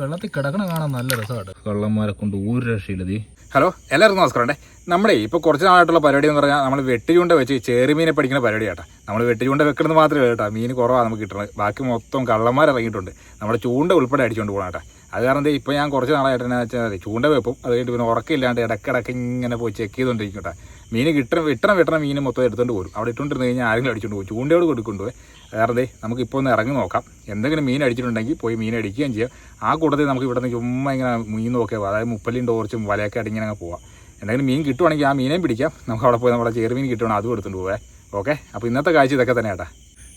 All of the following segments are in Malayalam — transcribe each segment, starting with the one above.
വെള്ളത്തിൽ കിടക്കണ കാണാൻ നല്ല രസമാണ്. കള്ളന്മാരെ കൊണ്ട് ഒരു രക്ഷയില്ലതി ഹലോ എല്ലാവർക്കും നമസ്കാരം നമ്മളെ ഇപ്പോൾ കുറച്ച് നാളായിട്ടുള്ള പരിപാടി എന്ന് പറഞ്ഞാൽ നമ്മൾ വെട്ടിയുണ്ട വെച്ച് ചെറുമീനെ പഠിക്കുന്ന പരിപാടി കേട്ടോ നമ്മൾ വെട്ടിയുണ്ട വെക്കുന്നത് മാത്രമേ കേട്ടോ. മീൻ കുറവാണ് നമുക്ക് കിട്ടുന്നത് ബാക്കി മൊത്തം കള്ളന്മാർ ഇറങ്ങിയിട്ടുണ്ട്. നമ്മുടെ ചൂണ്ട ഉൾപ്പെടെ അടിച്ചുകൊണ്ട് പോകണം കേട്ടോ അത് കാരണം ദേ ഇപ്പോൾ ഞാൻ കുറച്ച് നാളായിട്ട് എന്നാ വെച്ചാൽ ചൂണ്ട വെപ്പും. അത് കഴിഞ്ഞിട്ട് പിന്നെ ഉറക്കമില്ലാണ്ട് ഇടക്കിടക്ക് ഇങ്ങനെ പോയി ചെക്ക് ചെയ്തുകൊണ്ടിരിക്കും കേട്ടോ മീൻ കിട്ടണം വിട്ടണം വിട്ടണം മീൻ മൊത്തം എടുത്തുകൊണ്ട് പോകും അവിടെ ഇട്ടുകൊണ്ടിരുന്ന് കഴിഞ്ഞാൽ ആരെങ്കിലും അടിച്ചുകൊണ്ട് പോകും ചൂണ്ടയോട് കൊടുക്കൊണ്ട് പോയി കാരണം നമുക്ക് ഇപ്പോൾ ഒന്ന് ഇറങ്ങി നോക്കാം. എന്തെങ്കിലും മീൻ അടിച്ചിട്ടുണ്ടെങ്കിൽ പോയി മീൻ അടിക്കുകയും ചെയ്യാം. ആ കൂട്ടത്തിൽ നമുക്ക് ഇവിടെ നിന്ന് ചുമ്മാ ഇങ്ങനെ മീൻ നോക്കിയാൽ അതായത് മുപ്പലിയും ടോർച്ചും വലയൊക്കെ അടിങ്ങനെ അങ്ങ് പോവാം. എന്തെങ്കിലും മീൻ കിട്ടുവാണെങ്കിൽ ആ മീനെയും പിടിക്കാം. നമുക്ക് അവിടെ പോയി നമ്മുടെ ചെറുമീൻ കിട്ടുവാണെങ്കിൽ അതും എടുത്തുകൊണ്ട് പോവേ. ഓക്കെ? അപ്പോൾ ഇന്നത്തെ കാഴ്ച ഇതൊക്കെ തന്നെ കേട്ടാ.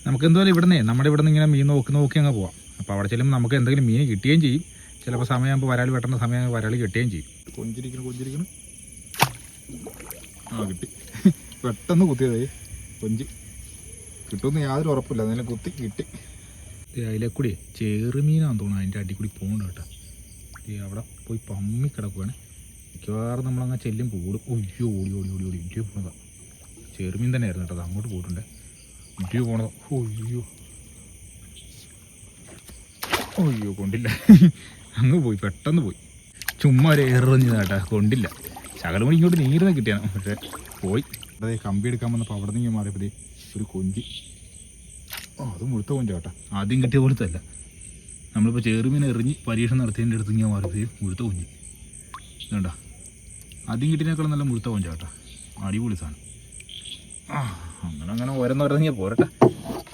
നമുക്ക് എന്തായാലും ഇവിടുന്ന് നമ്മുടെ ഇവിടുന്ന് ഇങ്ങനെ മീൻ നോക്കി നോക്കി അങ്ങ് പോവാം. അപ്പോൾ അവിടെ ചെല്ലുമ്പോൾ നമുക്ക് എന്തെങ്കിലും മീൻ കിട്ടുകയും ചെയ്യും. ചിലപ്പോൾ സമയമാകുമ്പോൾ വരാൽ വെട്ടേണ്ട സമയം വരാൽ കിട്ടുകയും ചെയ്യും. കൊഞ്ചിരിക്കണം കൊഞ്ചിരിക്കണം. ആ കിട്ടി. പെട്ടെന്ന് കുത്തിയതേ കൊഞ്ച്. കിട്ടുമെന്ന് യാതൊരു ഉറപ്പില്ല. അതിനെ കുത്തി കിട്ടി. അതിലെ കൂടി ചെറുമീനാന്ന് തോന്നുന്നു. അതിന്റെ അടി കൂടി പോകണ്ട കേട്ടോ അവിടെ പോയി പമ്മി കിടക്കുവാണ്. മിക്കവാറും നമ്മളങ്ങ് ചെല്ലും കൂടും. ഒയ്യോ ഓടി ഓടി ഓടി ഓടി. ഇടിയോ പോണതാ. ചെറുമീൻ തന്നെ ആയിരുന്നു കേട്ടോ. അത് അങ്ങോട്ട് പോയിട്ടുണ്ട്. ഇടിയോ പോണതാ. ഒയ്യോ ഒയ്യോ കൊണ്ടില്ല അങ്ങ് പോയി പെട്ടെന്ന് പോയി. ചുമ്മാ ഒരു എറിഞ്ഞു കേട്ടാ കൊണ്ടില്ല. ശകലം മണി ഇങ്ങോട്ട് നീരുന്ന കിട്ടിയാണ് പക്ഷേ പോയി. അതേ കമ്പി എടുക്കാൻ വന്നപ്പോൾ അവിടെ നിന്ന് മാറിയപ്പോൾ ഒരു കൊഞ്ചി. ഓ അത് മുഴുത്ത കൊഞ്ച കേട്ടാ. ആദ്യം കിട്ടിയ പോലത്തെ അല്ല നമ്മളിപ്പോൾ ചെറുമീൻ എറിഞ്ഞ് പരീക്ഷ നടത്തിയതിന്റെ അടുത്ത് ഞാൻ മാറിയപ്പോൾ മുഴുത്ത കൊഞ്ചി. വേണ്ട ആദ്യം കിട്ടിയതിനേക്കാളും നല്ല മുഴുത്ത കൊഞ്ച കേട്ടാ. അടിപൊളി സാധനം. ആ അങ്ങനെ അങ്ങനെ ഓരോന്നോരോന്നിങ്ങനെ പോരട്ടെ.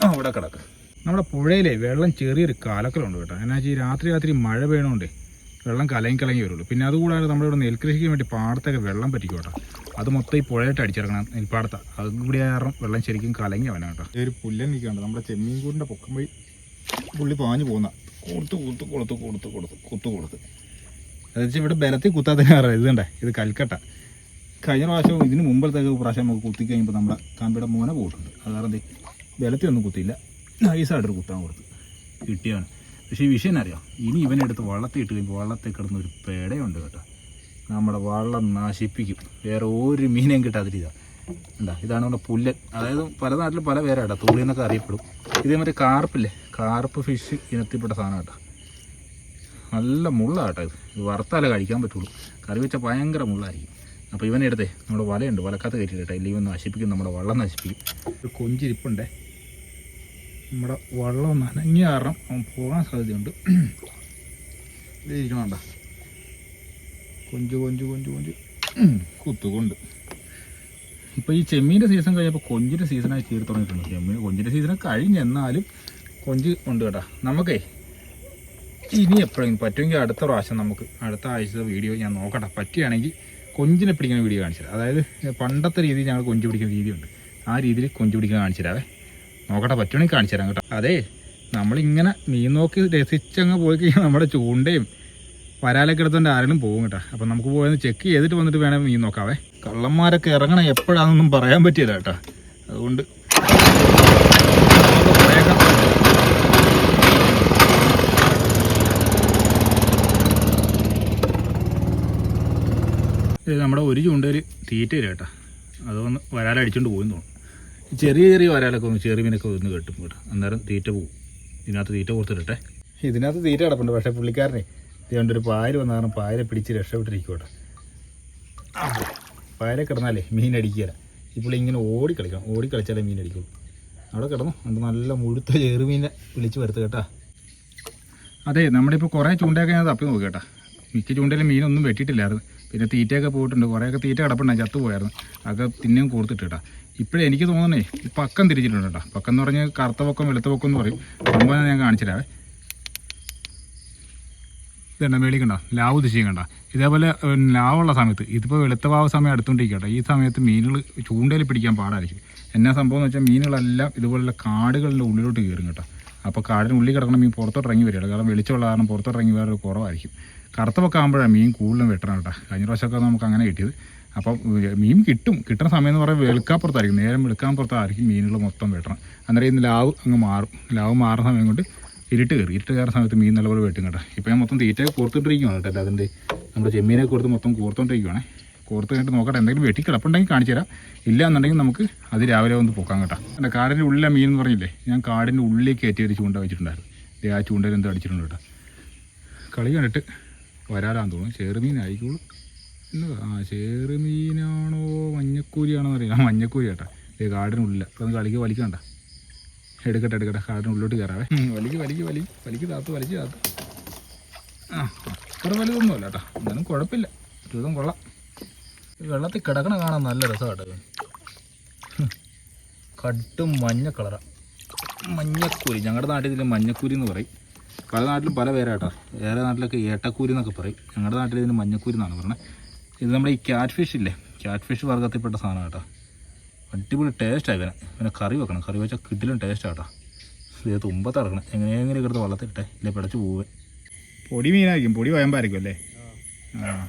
അവിടെ കിടക്ക്. നമ്മുടെ പുഴയിലെ വെള്ളം ചെറിയൊരു കലക്കലുണ്ട് കേട്ടോ. എന്നാ വെച്ചാൽ രാത്രി രാത്രി മഴ പെയ്യണോണ്ട് വെള്ളം കലങ്ങി കലങ്ങി വരുള്ളൂ. പിന്നെ അതുകൂടാതെ നമ്മുടെ ഇവിടെ നെൽകൃഷിക്ക് വേണ്ടി പാടത്തൊക്കെ വെള്ളം പറ്റിക്കും കേട്ടോ. അത് മൊത്തം ഈ പുഴയായിട്ട് അടിച്ചിറങ്ങണം നെൽപ്പാടത്ത. അതും കൂടി കാരണം വെള്ളം ശരിക്കും കലങ്ങി അവനാണ് കേട്ടോ. ഒരു പുല്ലൻ നിൽക്കുന്നുണ്ട്. നമ്മുടെ ചെമ്മീൻ കൂടിന്റെ പൊക്കം പോയി പുള്ളി പാഞ്ഞു പോകുന്ന. കൊടുത്ത് കൊടുത്ത് കൊടുത്ത് കൊടുത്ത് കൊടുത്ത് കുത്തു കൊടുത്ത്. അത് വെച്ചാൽ ഇവിടെ ബലത്തിൽ കുത്താത്തന്നെ അറിയാം ഇത് കൽക്കട്ട. കഴിഞ്ഞ പ്രാവശ്യം ഇതിന് മുമ്പത്തേക്ക് പ്രാവശ്യം നമുക്ക് കുത്തി നമ്മുടെ കമ്പിയുടെ മോനെ പോയിട്ടുണ്ട്. അത് കാരണം ബലത്തിൽ ഒന്നും കുത്തിയില്ല. നൈസായിട്ടൊരു കുത്താൻ കൊടുത്ത്. കിട്ടിയാണ് പക്ഷേ ഈ വിഷയം അറിയാം ഇനി ഇവനെടുത്ത് വള്ളത്തെ ഇട്ട് കഴിയുമ്പോൾ വള്ളത്തിൽ കിടന്ന ഒരു പേടയുണ്ട് കേട്ടോ. നമ്മുടെ വള്ളം നശിപ്പിക്കും. വേറെ ഒരു മീനെയും കിട്ടാതിരിക്കുക എന്താ ഇതാണ് നമ്മുടെ പുല്ലൻ അതായത് പല നാട്ടിലും പല പേരാട്ടോ. തൂളി എന്നൊക്കെ അറിയപ്പെടും. ഇതേ മറ്റേ കാർപ്പില്ലേ? കാർപ്പ് ഫിഷ് ഇനത്തിൽപ്പെട്ട സാധനം കേട്ടോ. നല്ല മുള്ളാട്ടോ ഇത്. ഇത് വറുത്താലേ കഴിക്കാൻ പറ്റുള്ളൂ. കറി വെച്ചാൽ ഭയങ്കര മുള്ളായിരിക്കും. അപ്പോൾ ഇവനെടുത്തേ നമ്മുടെ വലയുണ്ട്. വലക്കാത്ത കയറ്റിയിട്ടെ ഇല്ലെങ്കിൽ നശിപ്പിക്കും. നമ്മുടെ വള്ളം നശിപ്പിക്കും. ഒരു കൊഞ്ചിരിപ്പുണ്ടേ? നമ്മുടെ വള്ളം നനഞ്ഞ കാരണം അവൻ പോകാൻ സാധ്യതയുണ്ട്. ഇരിക്കണണ്ട കൊഞ്ച് കൊഞ്ച് കൊഞ്ച് കൊഞ്ച്. ഉം, കുത്തുകൊണ്ട്. ഇപ്പോൾ ഈ ചെമ്മീന്റെ സീസൺ കഴിഞ്ഞപ്പോൾ കൊഞ്ചിന്റെ സീസണായി തീർ തുടങ്ങിയിട്ടുണ്ട്. ചെമ്മീൻ കൊഞ്ചിന്റെ സീസൺ കഴിഞ്ഞെന്നാലും കൊഞ്ച് ഉണ്ട് കേട്ടോ. നമുക്കേ ഇനി എപ്പോഴെങ്കിലും പറ്റുമെങ്കിൽ അടുത്ത പ്രാവശ്യം നമുക്ക് അടുത്ത ആഴ്ച വീഡിയോ ഞാൻ നോക്കട്ടെ. പറ്റുകയാണെങ്കിൽ കൊഞ്ചിനെ പിടിക്കുന്ന വീഡിയോ കാണിച്ചു അതായത് പണ്ടത്തെ രീതിയിൽ ഞങ്ങൾ കൊഞ്ച് പിടിക്കുന്ന രീതിയുണ്ട്. ആ രീതിയിൽ കൊഞ്ച് പിടിക്കാൻ കാണിച്ചു തരാവേ നോക്കട്ടെ പറ്റുവാണെങ്കിൽ കാണിച്ചു തരാം കേട്ടോ. അതെ നമ്മളിങ്ങനെ മീൻ നോക്കി രസിച്ചങ്ങ് പോയി കഴിഞ്ഞാൽ നമ്മുടെ ചൂണ്ടയും വരാലൊക്കെ എടുത്തോണ്ട് ആരെങ്കിലും പോകും കേട്ടോ. അപ്പം നമുക്ക് പോയെന്ന് ചെക്ക് ചെയ്തിട്ട് വന്നിട്ട് വേണം മീൻ നോക്കാവേ. കള്ളന്മാരൊക്കെ ഇറങ്ങണം എപ്പോഴാണെന്നൊന്നും പറയാൻ പറ്റിയില്ല കേട്ടോ. അതുകൊണ്ട് നമ്മുടെ ഒരു ചൂണ്ടയിൽ തീറ്റ ഇല്ല കേട്ടോ. അതൊന്ന് വരാലടിച്ചുകൊണ്ട് പോയി തോന്നും ഈ ചെറിയ ചെറിയ വരാലൊക്കെ ഒന്ന് ചെറിയ മീനൊക്കെ ഒന്ന് കെട്ടും കേട്ടോ. അന്നേരം തീറ്റ പോവും. ഇതിനകത്ത് തീറ്റ കൊടുത്തിട്ടെ ഇതിനകത്ത് തീറ്റ കിടപ്പുണ്ട്. പക്ഷേ പുള്ളിക്കാരനെ ഇതുകൊണ്ട് ഒരു പായൽ വന്ന കാരണം പായലെ പിടിച്ച് രക്ഷപ്പെട്ടിരിക്കും കേട്ടോ. പായലെ കിടന്നാലേ മീൻ അടിക്കില്ല ഈ പുള്ളി ഇങ്ങനെ ഓടി കളിക്കണം. ഓടി കളിച്ചാലേ മീൻ അടിക്കുള്ളൂ. അവിടെ കിടന്നു. അത് നല്ല മുഴുത്ത ചെറുമീനെ വിളിച്ച് വരുത്ത് കേട്ടാ. അതെ നമ്മുടെ ഇപ്പോൾ കുറേ ചൂണ്ടയൊക്കെ ഞാൻ തപ്പി നോക്കി കേട്ടാ. മിക്ക ചൂണ്ടയിലും മീനൊന്നും വെട്ടിയിട്ടില്ലായിരുന്നു. പിന്നെ തീറ്റയൊക്കെ പോയിട്ടുണ്ട്. കുറേയൊക്കെ തീറ്റ കിടപ്പുണ്ടായി ചത്തു പോയായിരുന്നു അതൊക്കെ തിന്നെയും കൊടുത്തിട്ട് കേട്ടാ ഇപ്പോഴേ എനിക്ക് തോന്നുന്നേ ഈ പക്കം തിരിച്ചിട്ടുണ്ട് കേട്ടോ. പക്കം എന്ന് പറഞ്ഞാൽ കറുത്ത പൊക്കം വെളുത്ത പൊക്കം എന്ന് പറയും. സംഭവം ഞാൻ കാണിച്ചിട്ടാവേ ഇതെണ്ണ മേളിൽ കണ്ട? ലാവ് ദിശയും കണ്ട? ഇതേപോലെ ലാവുള്ള സമയത്ത് ഇതിപ്പോൾ വെളുത്ത ഭാവ സമയം അടുത്തുകൊണ്ടിരിക്കട്ടെ ഈ സമയത്ത് മീനുകൾ ചൂണ്ടയിൽ പിടിക്കാൻ പാടായിരിക്കും. എന്നാ സംഭവം എന്ന് വെച്ചാൽ മീനുകളെല്ലാം ഇതുപോലുള്ള കാടുകളുടെ ഉള്ളിലോട്ട് കയറും കേട്ടോ. അപ്പോൾ കാടിന് ഉള്ളിൽ കിടക്കണ മീൻ പുറത്തോട്ട് ഇറങ്ങി വരികയുള്ളൂ കാരണം വെളിച്ചമുള്ള കാരണം പുറത്തോട്ട് ഇറങ്ങി വേറൊരു കുറവായിരിക്കും. കറുത്തപ്പൊക്കെ ആകുമ്പോഴാണ് മീൻ കൂടുതലും വെട്ടണം കേട്ടോ. കഴിഞ്ഞ പ്രാവശ്യമൊക്കെ നമുക്ക് അങ്ങനെ കിട്ടിയത്. അപ്പം മീൻ കിട്ടും. കിട്ടുന്ന സമയം എന്ന് പറയുമ്പോൾ വെളുക്കാപ്പുറത്തായിരിക്കും. നേരം വെളുക്കാപ്പുറത്തായിരിക്കും മീനുകൾ മൊത്തം വെട്ടണം. അന്നേരം ഇന്ന് ലാവ് അങ്ങ് മാറും. ലാവ് മാറുന്ന സമയം കൊണ്ട് ഇരുട്ട് കയറി. ഇരുട്ട് കയറുന്ന സമയത്ത് മീൻ നല്ലപോലെ വെട്ടും കേട്ടോ. ഇപ്പം ഞാൻ മൊത്തം തീറ്റയൊക്കെ കോർത്തിട്ടിരിക്കുകയാണ് കേട്ടോ. അതിന്റെ നമ്മുടെ ചെമ്മീനെ കൊടുത്ത് മൊത്തം കോർത്തോണ്ടിരിക്കുവാണേ. കോർത്ത് കഴിഞ്ഞിട്ട് നോക്കട്ടെ എന്തെങ്കിലും വെട്ടി കിടപ്പുണ്ടെങ്കിൽ കാണിച്ചു തരാം. ഇല്ല എന്നുണ്ടെങ്കിൽ നമുക്ക് അത് രാവിലെ വന്ന് പൊക്കാം കേട്ടോ. എന്റെ കാടിന്റെ ഉള്ളിലെ മീൻ എന്ന് പറഞ്ഞില്ലേ? ഞാൻ കാടിന്റെ ഉള്ളിലേക്ക് കയറ്റി ഒരു ചൂണ്ട വെച്ചിട്ടുണ്ടായിരുന്നു. ആ ചൂണ്ടയിൽ എന്തോ അടിച്ചിട്ടുണ്ട് കേട്ടോ. കളി കണ്ടിട്ട് വരാലാന്ന് തോന്നുന്നു. ചെറുമീനായിക്കോളൂ എന്നതാ ആ ചെറുമീനാണോ മഞ്ഞക്കൂരിയാണോ അറിയാം മഞ്ഞക്കൂരി കേട്ടാ. ഏ കാടിനുള്ളില്ല അപ്പം കളിക്ക് വലിക്കണ്ട എടുക്കട്ടെ എടുക്കട്ടെ. കാടിനുള്ളിലോട്ട് കയറാവേ വലിക്ക് വലിക്ക് വലി വലിക്ക് താത്ത് വലിച്ച് താത്ത്. ആ അത്ര വലുതൊന്നുമല്ല കേട്ടോ. എന്നാലും കുഴപ്പമില്ല. ഒരുവിധം കൊള്ളാം. വെള്ളത്തിൽ കിടക്കണ കാണാൻ നല്ല രസമാട്ടോ കട്ടും. മഞ്ഞ കളറാണ് മഞ്ഞക്കൂരി. ഞങ്ങളുടെ നാട്ടിൽ ഇതിൽ മഞ്ഞക്കൂരി എന്ന് പറയും. പല നാട്ടിലും പല പേരാട്ടോ. വേറെ നാട്ടിലൊക്കെ ഏട്ടക്കൂരി എന്നൊക്കെ പറയും. ഞങ്ങളുടെ നാട്ടിൽ ഇതിന് മഞ്ഞക്കൂരി എന്നാണ് പറയുന്നത് ഇത് നമ്മുടെ ഈ ക്യാറ്റ് ഫിഷ് ഇല്ലേ? ക്യാറ്റ് ഫിഷ് വർഗത്തിൽപ്പെട്ട സാധനം കേട്ടോ. അടിപൊളി ടേസ്റ്റാണ് ഇവനെ. ഇവനെ കറി വെക്കണം. കറി വെച്ചാൽ കിട്ടിലും ടേസ്റ്റ് ആട്ടോ ഇത് തുമ്പത്ത് ഇറക്കണം എങ്ങനെയെങ്കിലും കിടന്ന് വള്ളത്തിട്ടെ ഇല്ലേ പിടച്ച് പോവേ. പൊടി മീനായിരിക്കും. പൊടി വയമ്പായിരിക്കും അല്ലേ? ആ.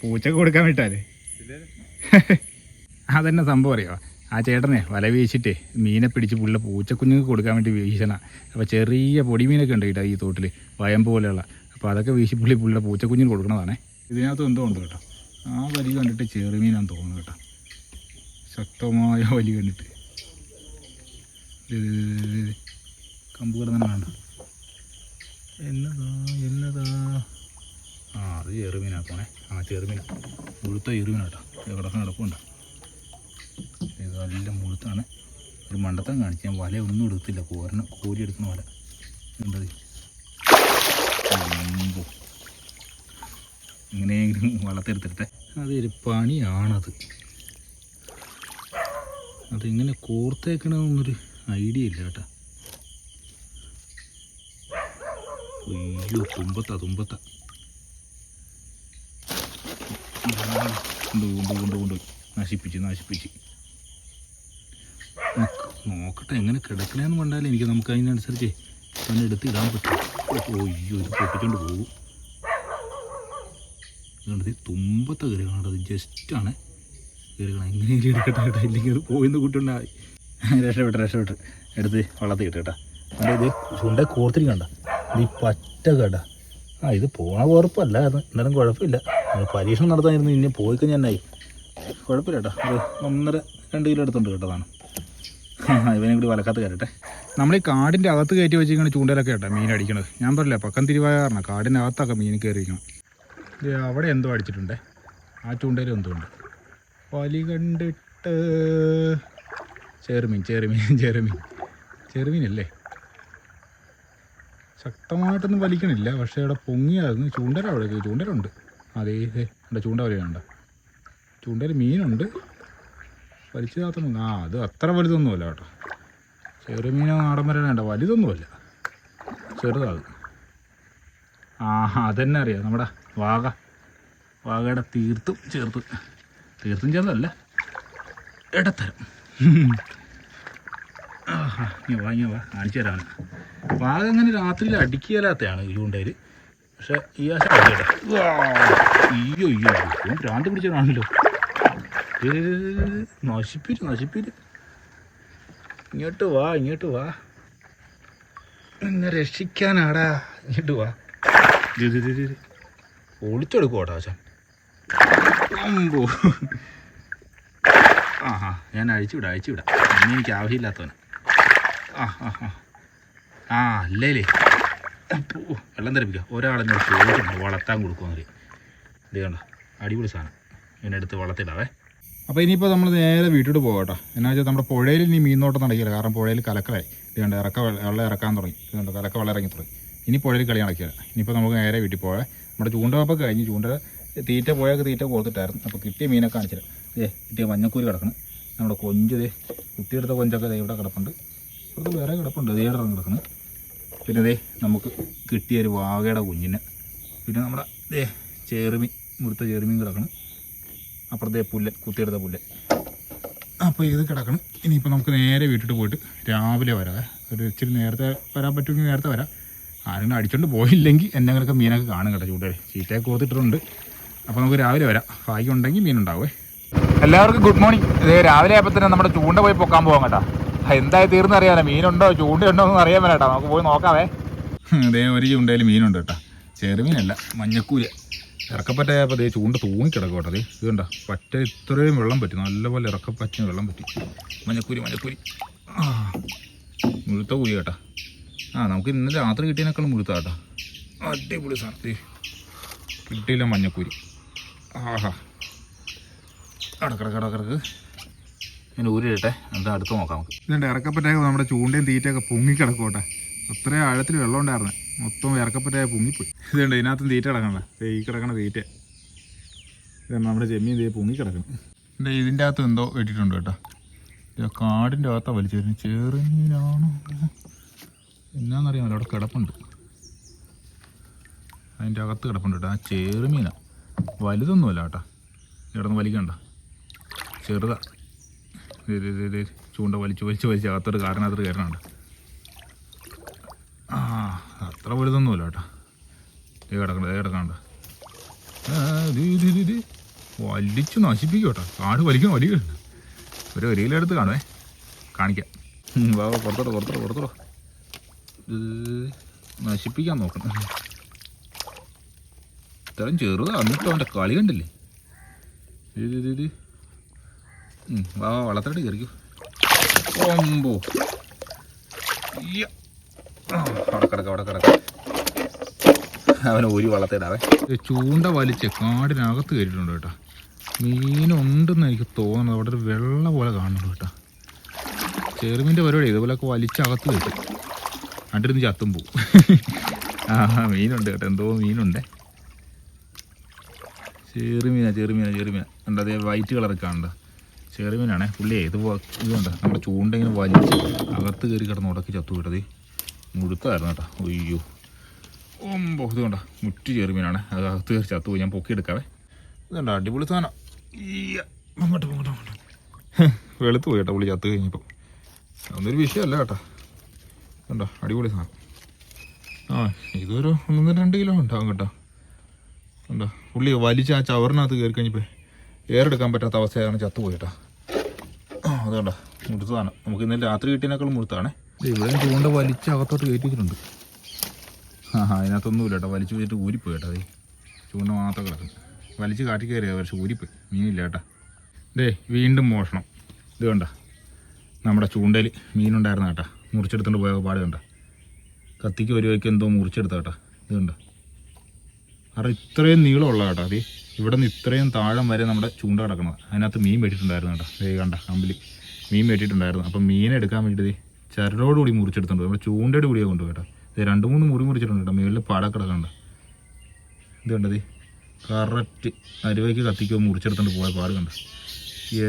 പൂച്ചക്ക് കൊടുക്കാൻ വിട്ടാലേ. അതന്നെ സംഭവം അറിയാം? ആ ചേട്ടനെ വല വീശിട്ടേ മീനെ പിടിച്ച് പുള്ള പൂച്ചക്കുഞ്ഞുങ്ങൾക്ക് കൊടുക്കാൻ വേണ്ടി വീശണ. അപ്പോൾ ചെറിയ പൊടി മീനൊക്കെ ഉണ്ട് കേട്ടോ ഈ തോട്ടിൽ വയമ്പ് പോലെയുള്ള. അപ്പോൾ അതൊക്കെ വീശി പുള്ളി പൂച്ചക്കുഞ്ഞിന് കൊടുക്കണതാണ്. ഇതിനകത്ത് എന്തോ ഉണ്ട് കേട്ടോ. ആ വലി കണ്ടിട്ട് ചെറുമീനാന്ന് തോന്നുന്നു കേട്ടോ. ശക്തമായ വലി കണ്ടിട്ട്. കമ്പ് കിടന്നാണ് എന്നതാ എന്നതാ? ആ അത് ചെറുമീനാക്കണേ ആ ചെറുമീന. മുഴുത്ത ചെറുമീനാട്ടോ കിടക്കാൻ കിടപ്പുണ്ട്. ഇത് നല്ല മുഴുത്താണ്. ഒരു മണ്ടത്തം കാണിച്ച് ഞാൻ വല ഒന്നും എടുത്തില്ല. കോരണം കോരി എടുക്കുന്ന വല. എന്തത് ഇങ്ങനെയെങ്കിലും വളർത്തെടുത്തിട്ടെ. അതൊരു പണിയാണത്. അതെങ്ങനെ കോർത്തേക്കണമെന്നൊരു ഐഡിയ ഇല്ല കേട്ടോ. അയ്യോ തുമ്പത്ത തുമ്പത്ത. കൊണ്ട് കൊണ്ട് കൊണ്ട് കൊണ്ടുപോയി നശിപ്പിച്ച് നശിപ്പിച്ച്. നോക്കട്ടെ എങ്ങനെ കിടക്കണേന്ന് കണ്ടാലേ എനിക്ക് നമുക്ക് അതിനനുസരിച്ച് തന്നെ എടുത്ത് ഇടാൻ പറ്റും. ഓ, അയ്യോ ഇത് പൊട്ടിക്കൊണ്ട് പോകും. ഇതുകൊണ്ട് തുമ്പത്തെ കരുകണത് ജസ്റ്റാണ് കയറി കാണാൻ എങ്ങനെയെങ്കിലും എടുക്കട്ടെ കേട്ടോ ഇല്ലെങ്കിൽ അത് പോയിന്ന് കൂട്ടുണ്ടായി രക്ഷപ്പെട്ട് രക്ഷപ്പെട്ട്. എടുത്ത് വള്ളത്തിൽ ഇട്ട് കേട്ടോ. അല്ല ഇത് കോർത്തിരി കോർത്തിരിക്കണ്ട. ഇത് ഈ പറ്റ കേട്ട. ആ ഇത് പോണ കുഴപ്പമല്ല എന്നാലും കുഴപ്പമില്ല. പരീക്ഷണം നടത്താനിരുന്നു ഇനി പോയിക്കഴിഞ്ഞാൽ കുഴപ്പമില്ല കേട്ടോ. അത് ഒന്നര രണ്ട് കിലോ എടുത്തുണ്ട് കേട്ടതാണ്. ഇവനെ കൂടി വലക്കാത്ത കയറട്ടെ. നമ്മൾ ഈ കാടിന്റെ അകത്ത് കയറ്റി വെച്ചിരിക്കുന്ന ചൂണ്ടയിലൊക്കെ കേട്ടോ മീൻ അടിക്കണത്. ഞാൻ പറഞ്ഞില്ല പക്കം തിരുവായ കാരണം കാടിന്റെ അകത്തൊക്കെ മീൻ കയറിയിരിക്കണം അവിടെ എന്തോ അടിച്ചിട്ടുണ്ടേ. ആ ചൂണ്ടയിൽ എന്തോ ഉണ്ട്. വലി കണ്ടിട്ട്. ചെറുമീൻ ചെറുമീൻ ചെറുമീൻ. ചെറുമീനല്ലേ? ശക്തമായിട്ടൊന്നും വലിക്കണില്ല പക്ഷേ അവിടെ പൊങ്ങിയായിരുന്നു ചൂണ്ടര അവിടെ ചൂണ്ടലുണ്ട് അതേ ദേ, ഇവിടെ ചൂണ്ട വരെ വേണ്ട ചൂണ്ടയിൽ മീനുണ്ട്. വലിച്ചു കാത്തൊന്നും ആ അത് അത്ര വലുതൊന്നുമല്ല കേട്ടോ. ചെറുമീനോ നാടൻ വരെ വേണ്ട. വലുതൊന്നുമല്ല. ചെറുതാണ് ആ അതന്നെ അറിയാം. നമ്മുടെ വാഗ. വാഗയുടെ തീർത്തും ചേർത്ത്. തീർത്തും ചേർന്നല്ല ഇടത്തരം. ആഹാ, വാ കാണിച്ചു തരാണ് വാഗ അങ്ങനെ രാത്രിയിൽ അടിക്കലാത്തയാണ് ചൂണ്ടയിൽ പക്ഷെ ഈ ആശ അയ്യോ അയ്യോ ഭ്രാന്ത് പിടിച്ചതാണല്ലോ നശിപ്പിര് നശിപ്പിര് ഇങ്ങോട്ട് വാ ഇങ്ങോട്ട് വാ. എന്നെ രക്ഷിക്കാനാടാ. ഇങ്ങോട്ട് വാ. ഒളിച്ചെടുക്കോട്ടാ ആശാൻ അമ്പോ. ആ ആ ഞാൻ അഴിച്ചു വിടാം അഴിച്ചു വിടാം ഇനി എനിക്ക് ആവശ്യമില്ലാത്തവന്. ആ ആ ആ. ആ അല്ലേലേ. വെള്ളം തെറിപ്പിക്കുക ഒരാളെന്നെ ചോദിച്ചിട്ടുണ്ട് വളർത്താൻ കൊടുക്കുമെന്ന് അറിയാം ഇത് കണ്ട അടിപൊളി സാധനം. ഇതിനെടുത്ത് വളർത്തിടാവേ അപ്പോൾ ഇനിയിപ്പോൾ നമ്മൾ നേരെ വീട്ടിലോട്ട് പോകാം കേട്ടോ എന്നാ വെച്ചാൽ നമ്മുടെ പുഴയിൽ ഇനി മീനോട്ടം നടക്കില്ല. കാരണം പുഴയിൽ കലക്കലായി. ഇതുകൊണ്ട് ഇറക്ക വെള്ളം ഇറക്കാൻ തുടങ്ങി. ഇതുകൊണ്ട് കലക്ക വെള്ളം ഇറങ്ങി തുടങ്ങി. ഇനി പുഴയിൽ കളി നടക്കില്ല. ഇനിയിപ്പോൾ നമുക്ക് നേരെ വീട്ടിൽ പോകാം നമ്മുടെ ചൂണ്ടപ്പോൾ കഴിഞ്ഞ് ചൂണ്ട തീറ്റ പോയൊക്കെ തീറ്റ കൊടുത്തിട്ടായിരുന്നു. അപ്പോൾ കിട്ടിയ മീനൊക്കെ കാണിച്ചില്ല. ഏ കിട്ടിയ മഞ്ഞക്കൂരി കിടക്കണം. നമ്മുടെ കൊഞ്ച് ദേ കുത്തിയെടുത്ത കൊഞ്ചൊക്കെ ഇവിടെ കിടപ്പുണ്ട്. ഇവിടെ വേറെ കിടപ്പുണ്ട്. ദേ ഇടം കിടക്കണം. പിന്നെ ദേ നമുക്ക് കിട്ടിയ ഒരു വാകയുടെ കുഞ്ഞിന്. പിന്നെ നമ്മുടെ ദേ ചേറുമീൻ മുടുത്ത ചേറുമീൻ കിടക്കണം. അപ്പുറത്തെ പുല്ല് കുത്തിയെടുത്ത പുല്ല്. അപ്പോൾ ഇത് കിടക്കണം. ഇനിയിപ്പോൾ നമുക്ക് നേരെ വീട്ടിൽ പോയിട്ട് രാവിലെ വരാം. ഒരു ഇച്ചിരി നേരത്തെ വരാൻ പറ്റുമെങ്കിൽ നേരത്തെ വരാം. ആരെങ്കിലും അടിച്ചുകൊണ്ട് പോയില്ലെങ്കിൽ എന്തെങ്കിലുമൊക്കെ മീനൊക്കെ കാണും കേട്ടോ ചൂട്ടേ ചീറ്റയൊക്കെ കൊടുത്തിട്ടുണ്ട് അപ്പോൾ നമുക്ക് രാവിലെ വരാം. ഭാഗ്യം ഉണ്ടെങ്കിൽ മീനുണ്ടാവേ എല്ലാവർക്കും ഗുഡ് മോർണിംഗ്. ഇത് രാവിലെ ആയപ്പോൾ തന്നെ നമ്മുടെ ചൂണ്ട പോയി പൊക്കാൻ പോകാം കേട്ടോ. എന്തായി തീർന്ന് അറിയാലോ മീനുണ്ടോ ചൂണ്ടയുണ്ടോ എന്ന് അറിയാൻ വേണ്ട നമുക്ക് പോയി നോക്കാവേ അതേ ഒരു ചൂണ്ടയിൽ മീനുണ്ട് കേട്ടോ. ചെറുമീനല്ല മഞ്ഞക്കൂര. ഇറക്കപ്പറ്റയപ്പോൾ ദേ ചൂണ്ട തൂങ്ങിക്കിടക്കും കേട്ടോ ഇത് കണ്ട? പറ്റ ഇത്രയും വെള്ളം പറ്റി. നല്ലപോലെ ഇറക്കപ്പറ്റിന് വെള്ളം പറ്റി. മഞ്ഞക്കൂരി മഞ്ഞക്കൂരി. ആ മുഴുത്ത കൂലി കേട്ടാ. ആ നമുക്ക് ഇന്ന് രാത്രി കിട്ടിയതിനേക്കാളും മുഴുത്ത കേട്ടോ. അടിപൊളി സാധനം. ദേ. കിട്ടിയില്ല മഞ്ഞക്കൂരി. ആഹാ. അടക്കടക്കടക്കിടക്ക് ഞാൻ ഊരിട്ടെ എന്നിട്ട് അടുത്ത് നോക്കാം നമുക്ക്. ഇതുണ്ട് ഇറക്കപ്പറ്റ നമ്മുടെ ചൂണ്ടയും തീറ്റയൊക്കെ പൊങ്ങിക്കിടക്കോട്ടെ അത്രയും ആഴത്തിൽ വെള്ളം ഉണ്ടായിരുന്നു. മൊത്തം ഇറക്കപ്പറ്റായ പൊങ്ങിപ്പോയി ഇതുണ്ട് ഇതിനകത്തും തീറ്റ കിടക്കണ്ട ദേ ഈ കിടക്കണ തീറ്റ. ഇതാണ് നമ്മുടെ ചെമ്മീൻ തീ പൊങ്ങിക്കിടക്കണം കിടക്കണം ഇതിന്റെ അകത്ത് എന്തോ ഇട്ടിട്ടുണ്ട് കേട്ടോ. കാടിന്റെ അകത്താണ് വലിച്ചു വരുന്നത് ചെറുമീനാണോ എന്നാന്നറിയാമല്ലോ അവിടെ കിടപ്പുണ്ട്. അതിന്റെ അകത്ത് കിടപ്പുണ്ട് കേട്ടോ. ആ ചെറുമീനാണ് വലുതൊന്നുമല്ല കേട്ടോ. ഇടന്ന് വലിക്കണ്ട. ചെറുതാ. ദേ, ദേ, ദേ, ദേ, ചൂണ്ട വലിച്ച് വലിച്ച് വലിച്ച്. അകത്തോട്ട് കാറിനകത്തോട്ട് കയറണുണ്ട്. അത്ര വലുതൊന്നുമില്ല കേട്ടോ. ദേ കിടക്കണ്ട കിടക്കണ്ട. വലിച്ച് നശിപ്പിക്കും കേട്ടോ. കാട് വലിക്കണം വലിക്കണം ഒരു ഒരിയിലെടുത്ത് കാണുവേ. കാണിക്കാം. വാ പുറത്തോട്ടോ പുറത്തോട്ടോ ഇത് നശിപ്പിക്കാൻ നോക്കണം. ഇത്രയും ചെറുതാണ് എന്നിട്ട് അവന്റെ കളി കണ്ടില്ലേ? ഇത് ഇത് ഇത്. വാ വാ വള്ളത്തോട്ട് കയറിക്കോ. ഒമ്പോ ഇയ്യ. അവിടെ കിടക്ക അവിടെ കിടക്ക. അവനെ ഒരു വള്ളത്തിടാവേ ചൂണ്ട വലിച്ച് കാടിനകത്ത് കയറിയിട്ടുണ്ട് കേട്ടോ. മീനുണ്ടെന്ന് എനിക്ക് തോന്നുന്നത് അവിടെ ഒരു വെള്ള പോലെ കാണുന്നുണ്ട് കേട്ടോ. ചെറുമീന്റെ പരിപാടി ഇതുപോലൊക്കെ വലിച്ചകത്ത് കയറ്റും. അണ്ടിരുന്ന് ചത്തും പോവും. ആ മീനുണ്ട് കേട്ടോ. എന്തോ മീനുണ്ട്. ചെറുമീനാ ചെറുമീനാ ചെറുമീന. ഉണ്ട് അതേ വൈറ്റ് കളറൊക്കെ കാണണ്ട ചെറുമീനാണേ. പുള്ളിയെ ഇത് ഇതുണ്ട്. നമ്മുടെ ചൂണ്ട ഇങ്ങനെ വലിച്ച് അകത്ത് കയറി കിടന്ന് ഉടക്കി ചത്തു വിട്ടത് മുഴുത്തായിരുന്നു കേട്ടോ. അയ്യോ. ഒമ്പോ ഇത് കണ്ട? മുറ്റ് ചെറുമീനാണ് അത് അകത്ത് കയറി ചത്തു ഞാൻ പൊക്കി എടുക്കാവേ. ഇതുണ്ട്? അടിപൊളി സാധനം. അങ്ങോട്ട് അങ്ങോട്ട് അങ്ങോട്ട്. വെളുത്ത് പോയി കേട്ടോ പുള്ളി ചത്ത് കഴിഞ്ഞപ്പോൾ അതൊന്നൊരു വിഷയമല്ല കേട്ടോ. കണ്ടോ അടിപൊളി സാധനം. ആ ഇതൊരു ഒന്നൊന്ന് രണ്ട് കിലോ ഉണ്ടാവും കേട്ടോ. കണ്ടോ പുള്ളി വലിച്ച് ആ ചവറിനകത്ത് കയറി കഴിഞ്ഞപ്പോൾ ഏറെടുക്കാൻ പറ്റാത്ത അവസ്ഥയാണ് ചത്തുപോയി കേട്ടോ. അതുകൊണ്ടാ അത് കണ്ടോ മുഴുത്തതാണ് നമുക്ക് ഇന്നലെ രാത്രി കിട്ടിയതിനേക്കാളും മുഴുത്താണേ. ഇവിടെ ചൂണ്ട വലിച്ച് അകത്തോട്ട് കയറ്റി വെച്ചിട്ടുണ്ട് ആ അതിനകത്തൊന്നുമില്ല കേട്ടോ. വലിച്ചു വെച്ചിട്ട് ഊരിപ്പോയി കേട്ടോ അതേ ചൂണ്ട മാത്രം കിടക്കും വലിച്ച് കാട്ടി കയറിയ പക്ഷെ ഊരിപ്പോയി. മീനില്ല കേട്ടോ. ദേ വീണ്ടും മോഷണം. ഇത് കണ്ട. നമ്മുടെ ചൂണ്ടയിൽ മീനുണ്ടായിരുന്ന കേട്ടോ. മുറിച്ചെടുത്തോണ്ട് പോയ പാട് കണ്ട. കത്തിക്ക് ഒരു വയ്ക്ക് എന്തോ മുറിച്ചെടുത്ത കേട്ടോ. ഇത് കണ്ട. കാരണം ഇത്രയും നീളമുള്ള കേട്ടോ അത് ഇവിടെ നിന്ന് ഇത്രയും താഴം വരെ നമ്മുടെ ചൂണ്ട കിടക്കുന്നത് അതിനകത്ത് മീൻ വെട്ടിയിട്ടുണ്ടായിരുന്നു കേട്ടോ. ദേ കണ്ട കമ്പിൽ മീൻ വെട്ടിയിട്ടുണ്ടായിരുന്നു അപ്പം മീൻ എടുക്കാൻ വേണ്ടി ചരലോടുകൂടി മുറിച്ചെടുത്തുണ്ട് നമ്മുടെ ചൂണ്ടയുടെ കൂടിയാണ് കൊണ്ടു കേട്ടോ ഇത് രണ്ട് മൂന്ന് മുറി മുറിച്ചിട്ടുണ്ട് കേട്ടോ. മേളിൽ പാട കിടക്കണ്ട ഇത് കണ്ടത് കറക്റ്റ് അരുവയ്ക്ക് കത്തിക്കോ മുറിച്ചെടുത്തോണ്ട് പോയ പാട് കണ്ട?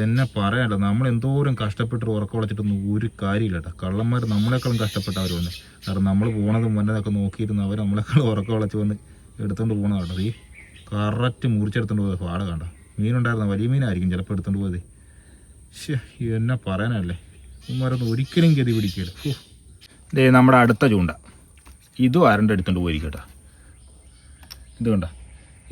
എന്നെ പറയാനല്ല നമ്മൾ എന്തോരം കഷ്ടപ്പെട്ട് ഉറക്കം വളച്ചിട്ടൊന്നും ഒരു കാര്യമില്ല കേട്ടോ കള്ളന്മാർ നമ്മളെക്കാളും കഷ്ടപ്പെട്ടവർ വന്ന്. കാരണം നമ്മൾ പോണതും വന്നതൊക്കെ നോക്കിയിരുന്ന അവർ നമ്മളെക്കാളും ഉറക്കം വളച്ച് വന്ന് എടുത്തുകൊണ്ട് പോകണം കേട്ടോ ഈ കറക്റ്റ് മുറിച്ചെടുത്തോണ്ട് പോയ പാട കണ്ട? മീനുണ്ടായിരുന്ന വലിയ മീനായിരിക്കും ചിലപ്പോൾ എടുത്തുകൊണ്ട് പോയത്. ഷേ എന്നെ പറയാനല്ലേ? ഉമ്മാരൊന്നും ഒരിക്കലും ഗതി പിടിക്കില്ല. ദേ നമ്മുടെ അടുത്ത ചൂണ്ട. ഇതും ആരന്റെ എടുത്തോണ്ട് പോയിരിക്കട്ടോ ഇത് കണ്ട.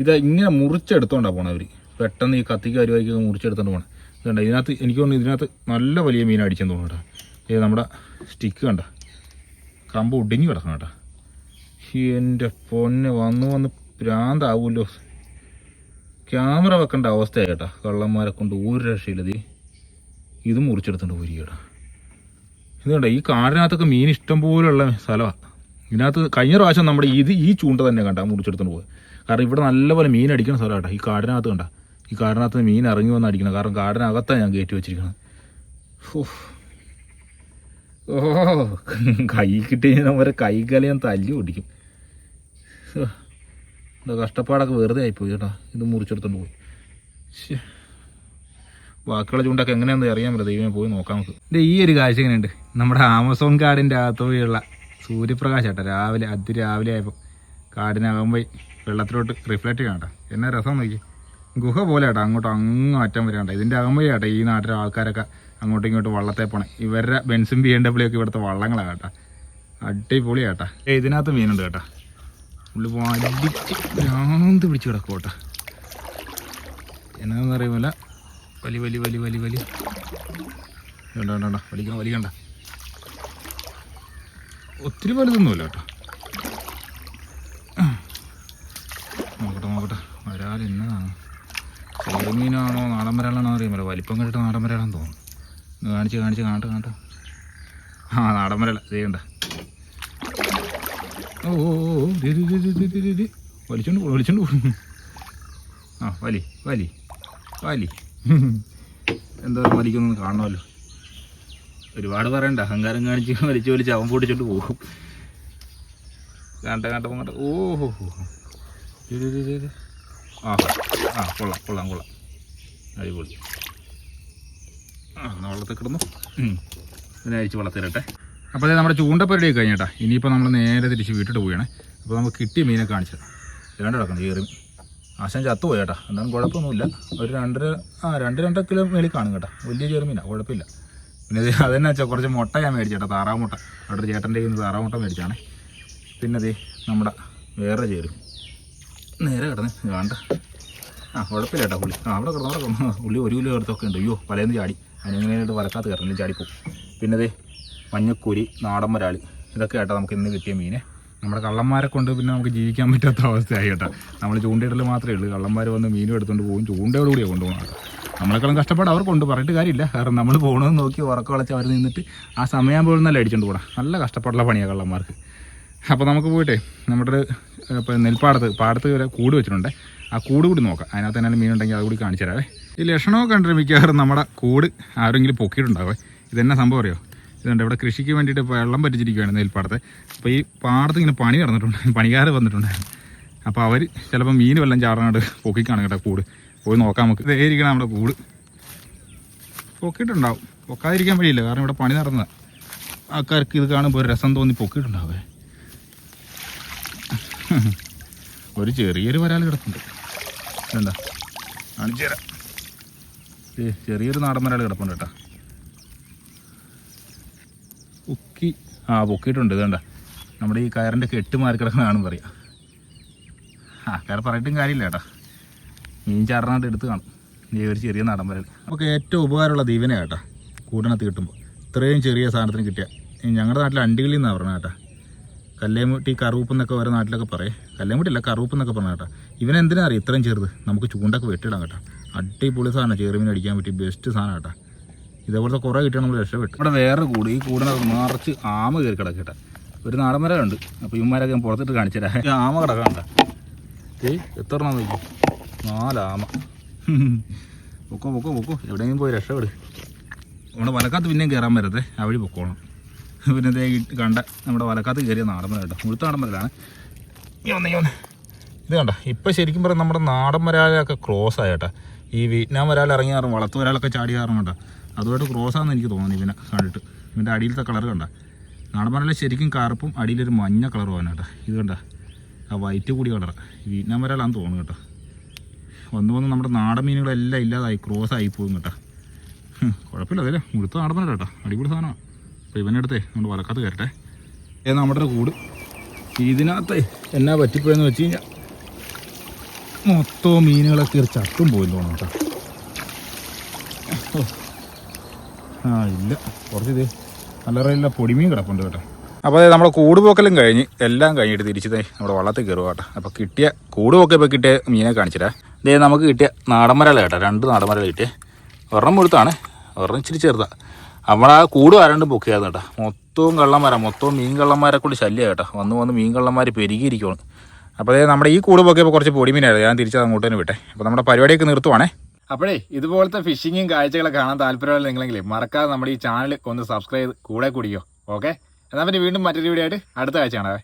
ഇത് ഇങ്ങനെ മുറിച്ചെടുത്തോണ്ടാ പോണത് അവർ പെട്ടെന്ന് ഈ കത്തിക്ക് അരുവായിക്കൊക്കെ മുറിച്ചെടുത്തോണ്ട് പോണേ. ഇത് കണ്ട ഇതിനകത്ത് എനിക്ക് തോന്നുന്നു ഇതിനകത്ത് നല്ല വലിയ മീൻ അടിച്ചെന്ന് തോന്നുന്നു കേട്ടോ. ഇത് നമ്മുടെ സ്റ്റിക്ക് കണ്ട. കമ്പ് ഒടിഞ്ഞു കിടക്കണം കേട്ടോ. എന്റെ പൊന്നെ വന്ന് വന്ന് ഭ്രാന്താവുമല്ലോ ക്യാമറ വെക്കേണ്ട അവസ്ഥയായി കേട്ടോ. കള്ളന്മാരെ കൊണ്ട് ഒരു രക്ഷയില്ലത് ഇത് മുറിച്ചെടുത്തോണ്ട് പോയിരിക്കട്ടോ ഇത് കണ്ടോ ഈ കാടിനകത്തൊക്കെ മീൻ ഇഷ്ടം പോലുള്ള സ്ഥലമാണ് ഇതിനകത്ത് കഴിഞ്ഞ പ്രാവശ്യം നമ്മുടെ ഇത് ഈ ചൂണ്ട തന്നെ കണ്ട മുറിച്ചെടുത്തോണ്ട് പോയത് കാരണം ഇവിടെ നല്ലപോലെ മീൻ അടിക്കുന്ന സ്ഥലം കേട്ടോ. ഈ കാടിനകത്ത് കണ്ട. ഈ കാടിനകത്ത് മീൻ ഇറങ്ങി വന്ന് അടിക്കണം. കാരണം കാടിനകത്താണ് ഞാൻ കയറ്റി വെച്ചിരിക്കുന്നത്. ഓ കൈ കിട്ടി ഒരു കൈകാലം ഞാൻ തല്ലി ഓടിക്കും. എന്താ കഷ്ടപ്പാടൊക്കെ വെറുതെ ആയിപ്പോയി കേട്ടോ. ഇത് മുറിച്ചെടുത്തോണ്ട് പോയി. ബാക്കിയുള്ള ചൂണ്ടൊക്കെ എങ്ങനെയാണെന്ന് അറിയാൻ പറ്റില്ല. ദൈവം പോയി നോക്കാം നമുക്ക്. ഈ ഒരു കാഴ്ച എങ്ങനെയുണ്ട്? നമ്മുടെ ആമസോൺ കാടിന്റെ അകത്തുള്ള സൂര്യപ്രകാശം കേട്ടോ. രാവിലെ അതിരാവിലെ ആയപ്പോൾ കാടിനകം പോയി വെള്ളത്തിലോട്ട് റിഫ്ലക്റ്റ് കാണട്ടെ എന്നാ രസം നോക്കി ഗുഹ പോലെ കേട്ടോ അങ്ങോട്ടും അങ്ങ് അറ്റം വരെ കേട്ടോ ഇതിന്റെ അകം വഴി കേട്ടോ ഈ നാട്ടിലെ ആൾക്കാരൊക്കെ അങ്ങോട്ടും ഇങ്ങോട്ടും വള്ളത്തെ പോണേ. ഇവരുടെ ബെൻസും ബി എം ഡബ്ല്യു ഒക്കെ ഇവിടുത്തെ വള്ളങ്ങളാണ് കേട്ടോ. അടിപൊളി കേട്ടാ. ഇതിനകത്ത് മീനുണ്ട് കേട്ടാ. ഉള്ളി വലിച്ച് ഭ്രാന്ത് പിടിച്ച് കിടക്കും കേട്ടോ. എന്നാന്ന് അറിയുമല്ല വലി വലി വലി വലി വലി. വേണ്ട വേണ്ട വേണ്ട വലിക്കണം വലിക്കണ്ട. ഒത്തിരി വലുതൊന്നുമില്ല കേട്ടോ. നോക്കട്ടെ നോക്കട്ടെ. വരാൽ എന്നതാണ് ചെറുമീനാണോ നാടൻ വരാലാണോ അറിയാമല്ലോ. വലിപ്പം കണ്ടിട്ട് നാടൻ വരാലാന്ന് തോന്നുന്നു. കാണിച്ച് കാണിച്ച് കാണട്ടെ കാണട്ടെ. ആ നാടൻ വരാല ചെയ്യണ്ട ഓ ഓ ഓ. വലിച്ചോണ്ട് പോകും വലിച്ചോണ്ട് പോകും ആ വലി വലി വലി. എന്താ വലിക്കൊന്നും കാണണമല്ലോ. ഒരുപാട് പറയണ്ട. അഹങ്കാരം കാണിച്ച് വലിച്ചു വലിച്ച് അവൻ പൊട്ടിച്ചോണ്ട് പോകും. കണ്ട കണ്ട കണ്ട. ഓഹോ ആ ആ കൊള്ളാം കൊള്ളാം കൊള്ളാം. അടിപൊളി. ആ എന്നാൽ വെള്ളത്തിൽ കിടന്നു. ഇതിനെ അഴിച്ച് വളർത്തിരട്ടെ അപ്പോൾ അതായത് നമ്മുടെ ചൂണ്ടപ്പരടി കഴിഞ്ഞേട്ടാ ഇനിയിപ്പോൾ നമ്മൾ നേരെ തിരിച്ച് വീട്ടിട്ട് പോവുകയാണ്. അപ്പോൾ നമുക്ക് കിട്ടിയ മീനെ കാണിച്ചത് രണ്ട് കിടക്കണം കയറി ആശാൻ ചത്തുപോയി കേട്ടാ. എന്നാലും കുഴപ്പമൊന്നുമില്ല. ഒരു രണ്ടര ആ രണ്ട് രണ്ടര കിലോ മേളിൽ കാണും കേട്ടോ. വലിയ ചെറുമീനാണ് കുഴപ്പമില്ല. പിന്നെ അതെന്നാ വെച്ചാൽ കുറച്ച് മുട്ട ഞാൻ മേടിച്ചേട്ടാ. താറാവ് മുട്ട അവിടെ ഒരു ചേട്ടന്റെ കയ്യിൽ നിന്ന് താറാവ് മുട്ട മേടിച്ചാണ്. പിന്നെ ദേ നമ്മുടെ വേറെ ചേരും. നേരെ കിടന്ന്. വേണ്ട ആ കുഴപ്പമില്ല കേട്ടോ പുള്ളി. ആ അവിടെ കിടന്നു അവിടെ കിടന്നു പുള്ളി ഒരു കിലോ എടുത്തൊക്കെ ഉണ്ട്. അയ്യോ പലയെന്ന് ചാടി. അതിനെങ്ങനെയായിട്ട് വരക്കാത്ത കയറണം ചാടിപ്പോവും പിന്നെ ദേ മഞ്ഞക്കുരി നാടൻ വരാളി. ഇതൊക്കെ കേട്ടോ നമുക്ക് ഇന്ന് കിട്ടിയ മീനെ. നമ്മുടെ കള്ളന്മാരെ കൊണ്ട് പിന്നെ നമുക്ക് ജീവിക്കാൻ പറ്റാത്ത അവസ്ഥയായി കേട്ടോ. നമ്മൾ ചൂണ്ടയിടൽ മാത്രമേ ഉള്ളൂ. കള്ളന്മാർ വന്ന് മീനും എടുത്തുകൊണ്ട് പോകും ചൂണ്ടയോടുകൂടിയാണ് കൊണ്ടുപോകണം കേട്ടോ. നമ്മളെക്കാളും കഷ്ടപ്പാട് കൊണ്ട് പറഞ്ഞിട്ട് കാര്യമില്ല. കാരണം നമ്മൾ പോകണമെന്ന് നോക്കി ഉറക്കം വളച്ച് അവർ നിന്നിട്ട് ആ സമയമാകുമ്പോൾ നല്ല അടിച്ചുകൊണ്ട് പോകണം നല്ല കഷ്ടപ്പാടുള്ള പണിയാണ് കള്ളന്മാർക്ക്. അപ്പോൾ നമുക്ക് പോയിട്ടേ നമ്മുടെ ഒരു ഇപ്പോൾ നെൽപ്പാടത്ത് പാടത്ത് വരെ കൂട് വെച്ചിട്ടുണ്ട്. ആ കൂട് കൂടി നോക്കാം. അതിനകത്ത് തന്നെ മീനുണ്ടെങ്കിൽ അത് കൂടി കാണിച്ചു തരാവേ. ഈ ലക്ഷണമൊക്കെ കണ്ടിട്ട് മിക്കവാറും നമ്മുടെ കൂട് ആരെങ്കിലും പൊക്കിയിട്ടുണ്ടാവേ. ഇതെന്നെ സംഭവം അറിയോ? ഇതുണ്ട് ഇവിടെ കൃഷിക്ക് വേണ്ടിയിട്ട് വെള്ളം പറ്റിച്ചിരിക്കുകയാണ് നെൽപ്പാടത്തെ. അപ്പോൾ ഈ പാടത്ത് ഇങ്ങനെ പണി നടന്നിട്ടുണ്ട്. പണിക്കാർ വന്നിട്ടുണ്ടായിരുന്നു. അപ്പോൾ അവർ ചിലപ്പോൾ മീൻ വെള്ളം ചാടാനായിട്ട് പൊക്കിക്കാണ് കേട്ടോ കൂട്. പോയി നോക്കാം നമുക്ക്. ഇതായിരിക്കണം നമ്മുടെ കൂട്. പൊക്കിയിട്ടുണ്ടാവും. പൊക്കാതിരിക്കാൻ വഴിയില്ല. കാരണം ഇവിടെ പണി നടന്നതാണ് ആൾക്കാർക്ക് ഇത് കാണുമ്പോൾ ഒരു രസം തോന്നി പൊക്കിയിട്ടുണ്ടാവേ. ഒരു ചെറിയൊരു വരാൽ കിടപ്പുണ്ട്. എന്താ കാണിച്ചു തരാം. ചെറിയൊരു നാടൻ വരാൽ കിടപ്പുണ്ട് കേട്ടോ. പൊക്കി. ആ പൊക്കിയിട്ടുണ്ട്. ഇതേണ്ട നമ്മുടെ ഈ കയറിന്റെ കെട്ട് മാറി കിടക്കുന്നതാണെന്ന് പറയാം. ആ കയർ പറഞ്ഞിട്ടും കാര്യമില്ല കേട്ടോ. മീൻ ചാറിനായിട്ട് എടുത്ത് കാണും. ഈ ഒരു ചെറിയ നാടൻ വരൽ നമുക്ക് ഏറ്റവും ഉപകാരമുള്ള ദീപന കേട്ടോ. കൂടിനകത്ത് കിട്ടുമ്പോൾ ഇത്രയും ചെറിയ സാധനത്തിന് കിട്ടിയ. ഞങ്ങളുടെ നാട്ടിൽ അണ്ടികളിൽ നിന്നാണ് പറഞ്ഞത് കേട്ടോ. കല്ലേമുട്ടി കറുപ്പ് എന്നൊക്കെ ഓരോ നാട്ടിലൊക്കെ പറയേ. കല്ലേമുട്ടില്ല കറുപ്പ് എന്നൊക്കെ പറഞ്ഞ കേട്ടോ. ഇവനെന്തിനാ അറിയാം ഇത്രയും ചെറുത്? നമുക്ക് ചൂണ്ടൊക്കെ വെട്ടിടാം കേട്ടോ. അടിപൊളി സാധനം. ചെറുമീൻ അടിക്കാൻ പറ്റിയ ബെസ്റ്റ് സാധനം കേട്ടോ. ഇതേപോലത്തെ കുറേ കിട്ടിയാൽ നമ്മൾ രക്ഷപ്പെട്ടു. ഇവിടെ വേറെ കൂടി. ഈ കൂടിനകത്ത് നിറച്ച് ആമ കയറി കിടക്കട്ടെ ഒരു നാടൻ മരമുണ്ട് അപ്പോൾ ഇവന്മാരൊക്കെ ഞാൻ പുറത്തിട്ട് കാണിച്ചു തരാം ആമ കിടക്കണ്ട ഏയ് എത്ര നോക്കി നാലാമ. പൊക്കോ പൊക്കോ പൊക്കോ. എവിടെയെങ്കിലും പോയി രക്ഷപ്പെട്. നമ്മുടെ വലക്കാത്ത് പിന്നെയും കയറാൻ വരത്തെ ആ വഴി പൊക്കോണം. പിന്നെ ഇതേ കണ്ട നമ്മുടെ വലക്കാത്ത് കയറിയ നാടൻ കേട്ടോ. മുഴുത്ത നാടൻ മരലാണ് ഇത് കണ്ട? ഇപ്പം ശരിക്കും പറഞ്ഞാൽ നമ്മുടെ നാടൻ മരാലൊക്കെ ക്രോസ് ആയിട്ടാ ഈ വിയറ്റ്നാം വരാൽ ഇറങ്ങി വളർത്ത വളർത്തു വരാലൊക്കെ ചാടി കേട്ടോ അതുമായിട്ട് ക്രോസ് ആണെന്ന് എനിക്ക് തോന്നുന്നു ഇവനെ കണ്ടിട്ട്. ഇവന്റെ അടിയിലത്തെ കളർ കണ്ട. നാടൻ ശരിക്കും കറുപ്പും അടിയിലൊരു മഞ്ഞ കളർ ആണ് കേട്ടോ. ഇത് കണ്ട. ആ വൈറ്റ് കൂടി കളർ വിയറ്റ്നാം വരാലാന്ന് തോന്നുന്നു കേട്ടോ. വന്ന് വന്ന് നമ്മുടെ നാടൻ മീനുകളെല്ലാം ഇല്ലാതായി. ക്രോസ് ആയി പോകും കേട്ടോ കുഴപ്പമില്ല അതല്ലേ മുഴുത്ത നാടൻ മീനല്ല കേട്ടോ. അടിപൊളി സാധനമാണ് അപ്പോൾ ഇവന്റെ അടുത്തേ നമ്മുടെ വലക്കാത്ത കയറട്ടെ. ഏ നമ്മുടെ കൂട്. ഇതിനകത്ത് എന്നാ പറ്റിപ്പോയെന്ന് വെച്ച് കഴിഞ്ഞാൽ മൊത്തവും മീനുകളൊക്കെ ചത്തും പോയി തോന്നുന്നു കേട്ടോ. ആ ഇല്ല. കുറച്ച് ഇത് നല്ല പൊടിമീൻ കിടപ്പുണ്ട് കേട്ടോ. അപ്പോൾ അതെ നമ്മുടെ കൂട് പോക്കലും കഴിഞ്ഞ് എല്ലാം കഴിഞ്ഞിട്ട് തിരിച്ച് ദേ നമ്മുടെ വള്ളത്തിൽ കയറുക കേട്ടോ. അപ്പോൾ കിട്ടിയ കൂട് പോക്കെ ഇപ്പോൾ കിട്ടിയ മീനെ കാണിച്ചിട്ടാ. ദേ നമുക്ക് കിട്ടിയ നാടൻമരല കേട്ടോ രണ്ട് നാടൻമരല കിട്ടിയ. ഒരെണ്ണം മുഴുത്താണ് ഒരെണ്ണം ഇച്ചിരി ചെറുതാ. നമ്മളാ കൂട് വരണ്ട് പൊക്കിയായിരുന്നു കേട്ടോ. മൊത്തവും കള്ളന്മാരാണ് മൊത്തവും മീൻ കള്ളന്മാരെ കൂടി ശല്യം കേട്ടോ. വന്ന് വന്ന് മീൻ കള്ളന്മാർ പെരുകിയിരിക്കുകയാണ് അപ്പോൾ അതായത് നമ്മുടെ ഈ കൂട് പൊക്കിയപ്പോൾ കുറച്ച് പൊടിമീനായിരുന്നു ഞാൻ തിരിച്ചത് അങ്ങോട്ട് തന്നെ വിട്ടെ. അപ്പോൾ നമ്മുടെ പരിപാടിയൊക്കെ നിർത്തുവാണേ. അപ്പോഴേ ഇതുപോലത്തെ ഫിഷിങ്ങും കാഴ്ചകളൊക്കെ കാണാൻ താല്പര്യമുള്ള നിങ്ങളെങ്കിൽ മറക്കാതെ നമ്മുടെ ഈ ചാനൽ ഒന്ന് സബ്സ്ക്രൈബ് കൂടെ കൂടിയോ ഓക്കെ? എന്നാൽ പിന്നെ വീണ്ടും മറ്റൊരു വീഡിയോ ആയിട്ട് അടുത്ത ആഴ്ച കാണാവേ.